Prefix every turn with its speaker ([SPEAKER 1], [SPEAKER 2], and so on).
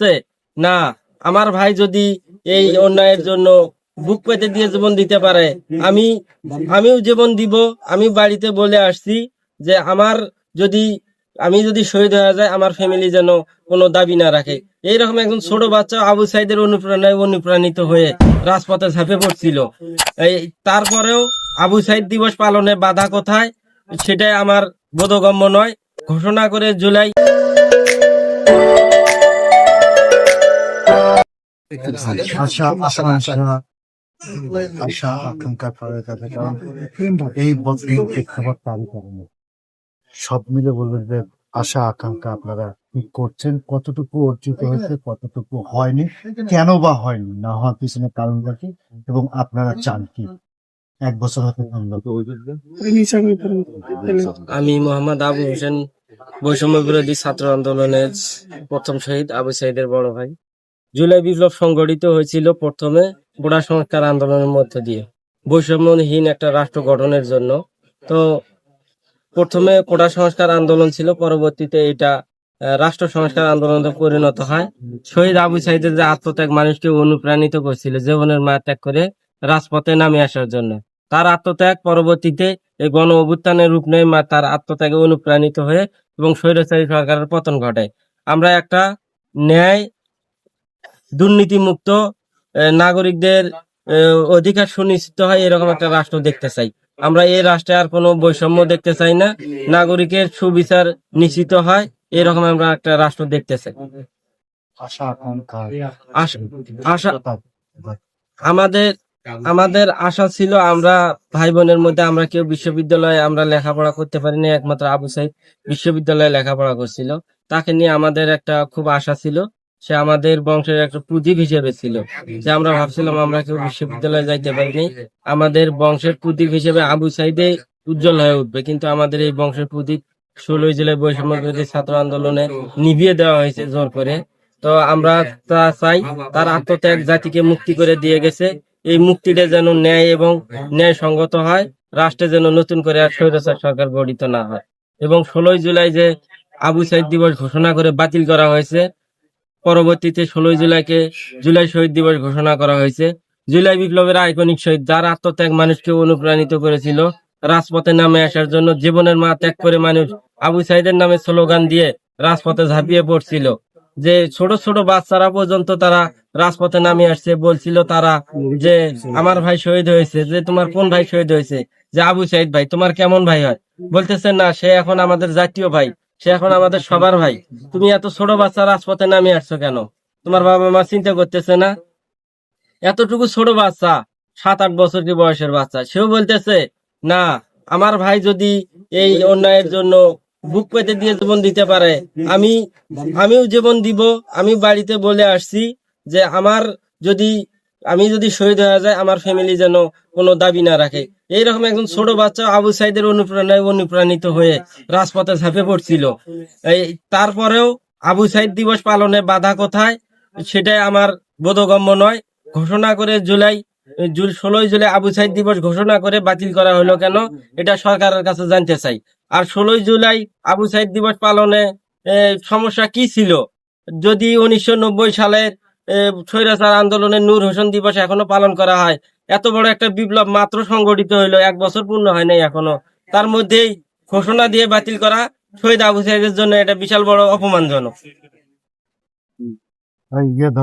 [SPEAKER 1] বলতেছে, না, আমার ভাই যদি এই অন্যায়ের জন্য বুক পেতে দিয়ে জীবন দিতে পারে, আমি, আমিও জীবন দিব, আমি বাড়িতে বলে আসছি যে আমার যদি, আমি যদি শহীদ হয়ে যায় আমার ফ্যামিলি যেন কোনো দাবি না রাখে। এইরকম একজন ছোট বাচ্চা আবু সাইদের অনুপ্রেরণায় অনুপ্রাণিত হয়ে রাজপথে ঝাঁপে পড়ছিল। এই, তারপরেও আবু সাইদ দিবস পালনে বাধা কোথায়, সেটাই আমার বোধগম্য নয়। ঘোষণা করে জুলাই
[SPEAKER 2] আশা আশা আশা আকাঙ্ক্ষা কথা কারণ এই করেনি সব মিলে বলবেন যে আশা আকাঙ্ক্ষা আপনারা কি করছেন কতটুকু অর্জিত হয়েছে কতটুকু হয়নি কেন বা হয়নি না হওয়ার পিছনে কারণটা কি এবং আপনারা চান কি এক বছর হতে
[SPEAKER 1] আমি মোহাম্মদ আবু হোসেন বৈষম্য বিরোধী ছাত্র আন্দোলনের প্রথম শহীদ আবু সাইদের বড় ভাই। জুলাই বিপ্লব সংগঠিত হয়েছিল প্রথমে গোড়া সংস্কার আন্দোলনের মধ্য দিয়ে। বৈষম্যহীন একটা রাষ্ট্র গঠনের জন্য। তো প্রথমে কোটা সংস্কার আন্দোলন ছিল, পরবর্তীতে এটা রাষ্ট্র সংস্কার আন্দোলনে পরিণত হয়। শহীদ আবু সাইদের যে আত্মত্যাগ মানুষকে অনুপ্রাণিত করছিল জীবনের মায়া ত্যাগ করে রাজপথে নামে আসার জন্য। তার আত্মত্যাগ পরবর্তীতে এই গণ অভ্যুত্থানের রূপ নেয় মা, তার আত্মত্যাগে অনুপ্রাণিত হয়ে এবং স্বৈরাচারী সরকারের পতন ঘটায়। আমরা একটা ন্যায় দুর্নীতিমুক্ত নাগরিকদের অধিকার সুনিশ্চিত হয় এরকম একটা রাষ্ট্র দেখতে চাই। আমরা এই রাষ্ট্রে আর কোনো বৈষম্য দেখতে চাই না। নাগরিকের সুবিচার নিশ্চিত হয় এরকম আমরা একটা রাষ্ট্র দেখতে চাই। আমাদের আমাদের আশা ছিল আমরা ভাই বোনের মধ্যে আমরা কেউ বিশ্ববিদ্যালয়ে আমরা লেখাপড়া করতে পারিনি একমাত্র আবু সাইদ বিশ্ববিদ্যালয়ে লেখাপড়া করছিল। তাকে নিয়ে আমাদের একটা খুব আশা ছিল। সে আমাদের বংশের একটা প্রদীপ হিসেবে ছিল। যে আমরা ভাবছিলাম আমরা কেউ বিশ্ববিদ্যালয়ে যাইতে পারিনি। আমাদের বংশের প্রদীপ হিসেবে আবু সাইদে উজ্জ্বল হয়ে উঠবে। কিন্তু আমাদের এই বংশের প্রদীপ ষোলোই জেলায় বৈষম্য ছাত্র আন্দোলনে নিভিয়ে দেওয়া হয়েছে জোর করে। তো আমরা তা চাই, তার আত্মত্যাগ জাতিকে মুক্তি করে দিয়ে গেছে। এই মুক্তিটা যেন ন্যায় এবং ন্যায় সঙ্গত হয়, রাষ্ট্রে যেন নতুন করে আর স্বৈরাচার সরকার গঠিত না হয়। এবং ষোলোই জুলাই যে আবু সাইদ দিবস ঘোষণা করে বাতিল করা হয়েছে পরবর্তীতে ষোলোই জুলাইকে জুলাই শহীদ দিবস ঘোষণা করা হয়েছে। জুলাই বিপ্লবের আইকনিক শহীদ যার আত্মত্যাগ মানুষকে অনুপ্রাণিত করেছিল। রাজপথে নামে আসার জন্য জীবনের মা ত্যাগ করে মানুষ আবু সাইদের নামে স্লোগান দিয়ে রাজপথে ঝাঁপিয়ে পড়ছিল। যে ছোট ছোট বাচ্চারা পর্যন্ত তারা রাজপথে নামে আসছে বলছিল তারা যে, আমার ভাই শহীদ হয়েছে। যে, তোমার কোন ভাই শহীদ হয়েছে? যে, আবু সাইদ ভাই, তোমার কেমন ভাই হয়? বলতেছে, না, সে এখন আমাদের জাতীয় ভাই। সে এখন আমাদের সবার ভাই। তুমি এত ছোট বাচ্চা রাজপথে নামে আসছো কেন? তোমার বাবা মা চিন্তা করতেছে না? এতটুকু ছোট বাচ্চা সাত আট বছর কি বয়সের বাচ্চা? সেও বলতেছে, না, আমার ভাই যদি এই অন্যায়ের জন্য বুক পেতে দিয়ে জীবন দিতে পারে, আমি, আমিও জীবন দিব। আমি বাড়িতে বলে আসছি যে আমার যদি আমি যদি শহীদ হয়ে যায় আমার ফ্যামিলি যেন কোনো দাবি না রাখে। এইরকম একজন ছোট বাচ্চা আবু সাইদের অনুপ্রেরণায় অনুপ্রাণিত হয়ে রাজপথে ঝাঁপে পড়ছিল। এই তারপরেও আবু সাইদ দিবস পালনে বাধা কোথায়? সেটাই আমার বোধগম্য নয়। ঘোষণা করে জুলাই, জুল, ষোলোই জুলাই আবু সাইদ দিবস ঘোষণা করে বাতিল করা হলো কেন? এটা সরকারের কাছে জানতে চাই। আর ষোলোই জুলাই আবু সাইদ দিবস পালনে সমস্যা কি ছিল? যদি উনিশশো নব্বই সালের স্বৈরাচার আন্দোলনে নূর হোসেন দিবস এখনও পালন করা হয়। এত বড় একটা বিপ্লব মাত্র সংগঠিত হইল, এক বছর পূর্ণ হয় নাই এখনও। তার মধ্যেই ঘোষণা দিয়ে বাতিল করা শহীদ আবু সাইদের জন্য এটা বিশাল বড় অপমানজনক।
[SPEAKER 2] ইয়ে ধর